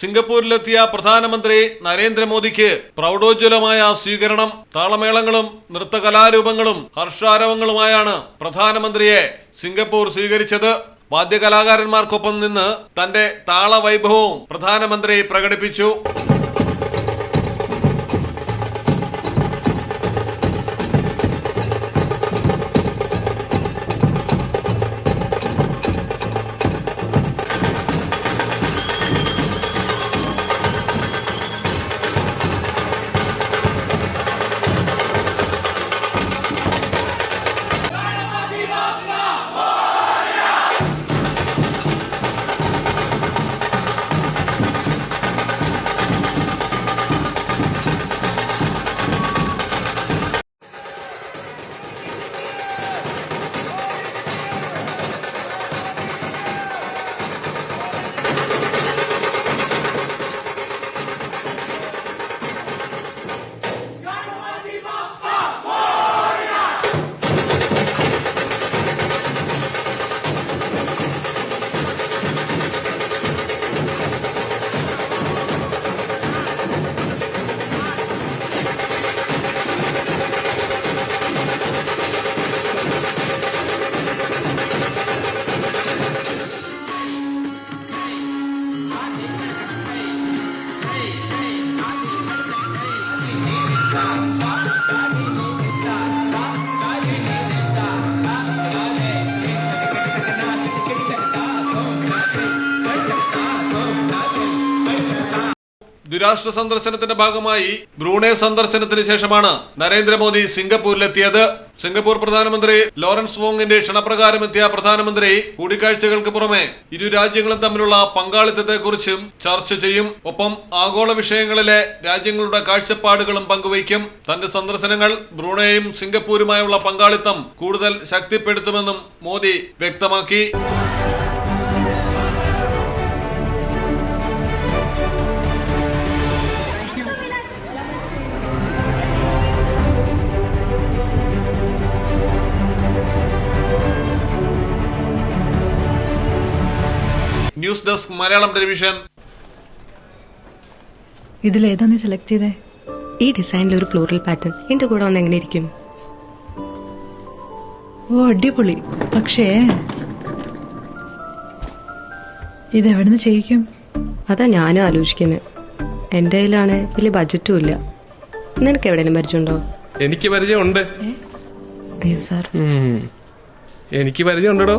സിംഗപ്പൂരിലെത്തിയ പ്രധാനമന്ത്രി നരേന്ദ്രമോദിക്ക് പ്രൗഢോജ്വലമായ സ്വീകരണം താളമേളങ്ങളും നൃത്തകലാരൂപങ്ങളും ഹർഷാരവങ്ങളുമായാണ് പ്രധാനമന്ത്രിയെ സിംഗപ്പൂർ സ്വീകരിച്ചത്. വാദ്യകലാകാരന്മാർക്കൊപ്പം നിന്ന് തന്റെ താളവൈഭവവും പ്രധാനമന്ത്രി പ്രകടിപ്പിച്ചു. ദ്വിരാഷ്ട്ര സന്ദർശനത്തിന്റെ ഭാഗമായി ബ്രൂണെ സന്ദർശനത്തിന് ശേഷമാണ് നരേന്ദ്രമോദി സിംഗപ്പൂരിലെത്തിയത്. സിംഗപ്പൂർ പ്രധാനമന്ത്രി ലോറൻസ് വോങ്ങിന്റെ ക്ഷണപ്രകാരം എത്തിയ പ്രധാനമന്ത്രി കൂടിക്കാഴ്ചകൾക്ക് പുറമെ ഇരു രാജ്യങ്ങളും തമ്മിലുള്ള പങ്കാളിത്തത്തെക്കുറിച്ചും ചർച്ച ചെയ്യും. ഒപ്പം ആഗോള വിഷയങ്ങളിലെ രാജ്യങ്ങളുടെ കാഴ്ചപ്പാടുകളും പങ്കുവയ്ക്കും. തന്റെ സന്ദർശനങ്ങൾ ബ്രൂണേയും സിംഗപ്പൂരുമായുള്ള പങ്കാളിത്തം കൂടുതൽ ശക്തിപ്പെടുത്തുമെന്നും മോദി വ്യക്തമാക്കി. ന്യൂസ് ഡെസ്ക് മലയാളം ടെലിവിഷൻ ഇതിലേതാ നീ സെലക്ട് ചെയ്തേ? ഈ ഡിസൈനിൽ ഒരു ഫ്ലോറൽ പാറ്റേൺ എന്റെ കൂടെ വന്ന് എങ്ങനെ ഇരിക്കും? ഓ അടിപൊളി. പക്ഷേ ഇത് എവിടുന്ന് ചെയ്യിക്കും? അതാ ഞാനും ആലോചിക്കുന്നത് എന്റെ കയ്യിലാണ് വലിയ ബഡ്ജറ്റും ഇല്ല. നിനക്ക് എവിടെയെങ്കിലും പരിചയമുണ്ടോ? എനിക്ക് പരിചയമുണ്ട്. അയ്യോ സാർ എനിക്ക് പരിചയമുണ്ടോ